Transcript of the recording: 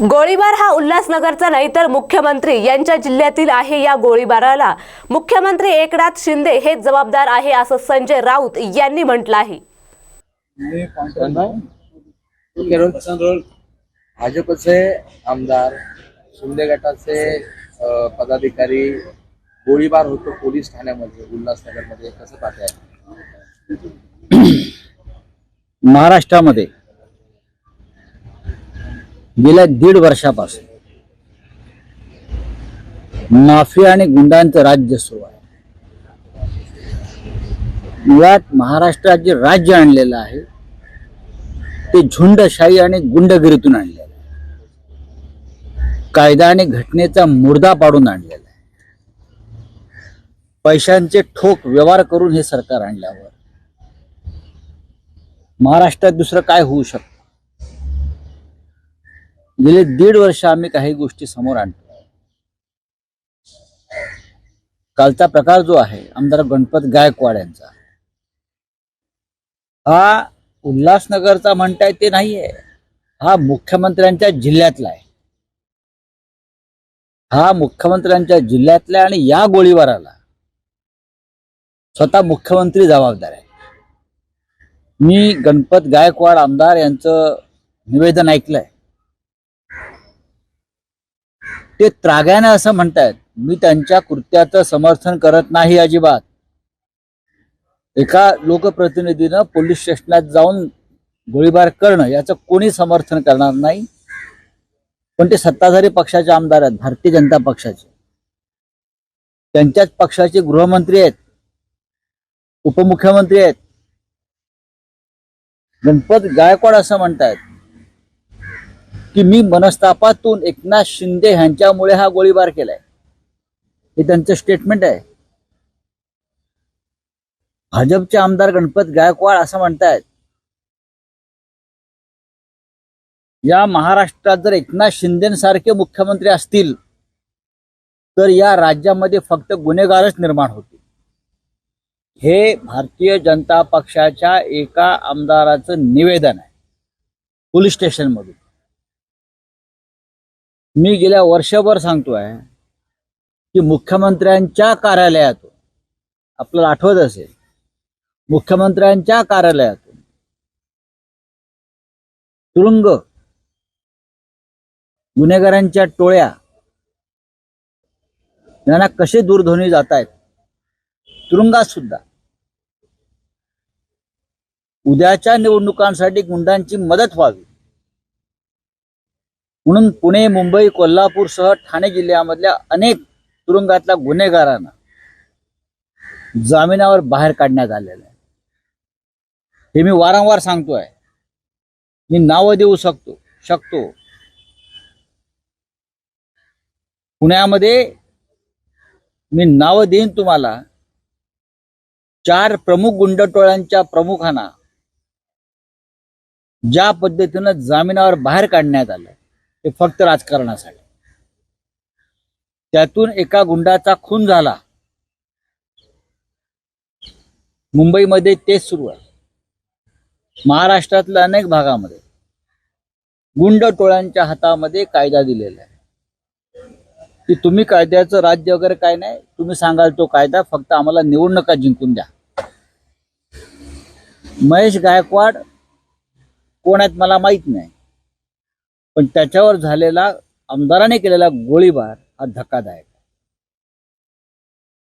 गोळीबार हा उल्हासनगरचा नाही तर मुख्यमंत्री यांच्या जिल्ह्यातील आहे या गोळीबाराला. मुख्यमंत्री एकनाथ शिंदे हेच जबाबदार आहे असं संजय राऊत यांनी म्हटलं आहे. भाजपचे आमदार शिंदे गटाचे पदाधिकारी गोळीबार होतो पोलीस ठाण्यामध्ये उल्हासनगरमध्ये. कसं पाहताय? महाराष्ट्रामध्ये गेल्या दीड वर्षापासून. माफिया आणि गुंडांचं राज्य सुरू आहे. मुळात महाराष्ट्रात जे राज्य आणलेलं आहे. ते झुंडशाही आणि गुंडगिरीतून आणलेलं आहे. कायदा आणि घटनेचा मुर्दा पाडून आणलेला आहे. पैशांचे ठोक व्यवहार करून हे सरकार आणल्यावर महाराष्ट्रात दुसरं काय होऊ शकतं? गेले दीड वर्ष आम्ही काही गोष्टी समोर आणतो. कालचा प्रकार जो आहे आमदार गणपत गायकवाड यांचा हा उल्हासनगरचा म्हणताय ते नाहीये. हा मुख्यमंत्र्यांच्या जिल्ह्यातला आहे. हा मुख्यमंत्र्यांच्या जिल्ह्यातला आहे आणि या गोळीबाराला स्वतः मुख्यमंत्री जबाबदार आहे. मी गणपत गायकवाड आमदार यांचं निवेदन ऐकलंय. ते त्राग्यानं असं म्हणतायत मी त्यांच्या कृत्याचं समर्थन करत नाही अजिबात. एका लोकप्रतिनिधीनं पोलीस स्टेशनात जाऊन गोळीबार करणं याचं कोणी समर्थन करणार नाही? पण ते सत्ताधारी पक्षाचे आमदार आहेत भारतीय जनता पक्षाचे. त्यांच्याच पक्षाचे गृहमंत्री आहेत उपमुख्यमंत्री आहेत. गणपत गायकवाड असं म्हणतायत की मी मनस्तापातून एकनाथ शिंदे ह्यांच्यामुळे हा गोळीबार केलाय. हे त्यांचं स्टेटमेंट आहे. भाजपचे आमदार गणपत गायकवाड असं म्हणतायत या महाराष्ट्रात जर एकनाथ शिंदेसारखे मुख्यमंत्री असतील तर या राज्यामध्ये फक्त गुन्हेगारच निर्माण होतील. हे भारतीय जनता पक्षाच्या एका आमदाराचं निवेदन आहे पोलीस स्टेशनमधून. मी गेल्या वर्षभर सांगतोय की मुख्यमंत्र्यांच्या कार्यालयातून आपल्याला आठवत असेल मुख्यमंत्र्यांच्या कार्यालयातून तुरुंग गुन्हेगारांच्या टोळ्या यांना कसे दूरध्वनी जात आहेत तुरुंगात सुद्धा. उद्याच्या निवडणुकांसाठी गुंडांची मदत व्हावी. म्हणून पुणे मुंबई कोल्हापूरसह ठाणे जिल्ह्यामधल्या अनेक तुरुंगातल्या गुन्हेगारांना जामिनावर बाहेर काढण्यात आलेलं आहे. हे मी वारंवार सांगतोय. मी नावं देऊ शकतो शकतो. पुण्यामध्ये मी नावं देईन तुम्हाला. चार प्रमुख गुंडटोळ्यांच्या प्रमुखांना ज्या पद्धतीनं जामिनावर बाहेर काढण्यात आलं. ते फक्त राजकारणासाठी. त्यातून एका गुंडाचा खून झाला. मुंबईमध्ये तेच सुरू आहे. महाराष्ट्रातल्या अनेक भागामध्ये गुंड टोळ्यांच्या हातामध्ये कायदा दिलेला आहे. की तुम्ही कायद्याचं राज्य वगैरे काय नाही तुम्ही सांगाल तो कायदा फक्त आम्हाला निवडणुका जिंकून द्या. महेश गायकवाड कोण आहेत मला माहीत नाही. पण त्याच्यावर झालेला आमदाराने केलेला गोळीबार हा धक्कादायक.